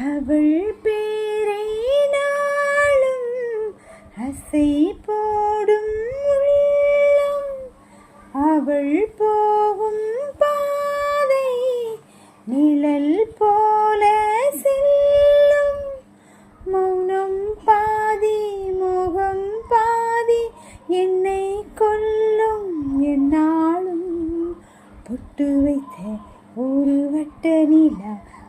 அவள் பேரை நாளும் அசை போடும் உள்ளம். அவள் போகும் பாதை நிழல் போல செல்லும். மௌனம் பாதி முகம் பாதி என்னை கொல்லும் என்னாலும் பொட்டு வைத்த ஒரு வட்ட நிலா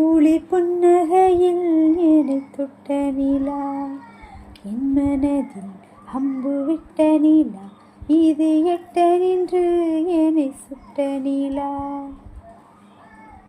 குழி புன்னகையில் என தொட்ட நிலா. என் மனதில் அம்பு விட்ட நிலா. இது எட்ட நின்று என்னை சுட்ட நிலா.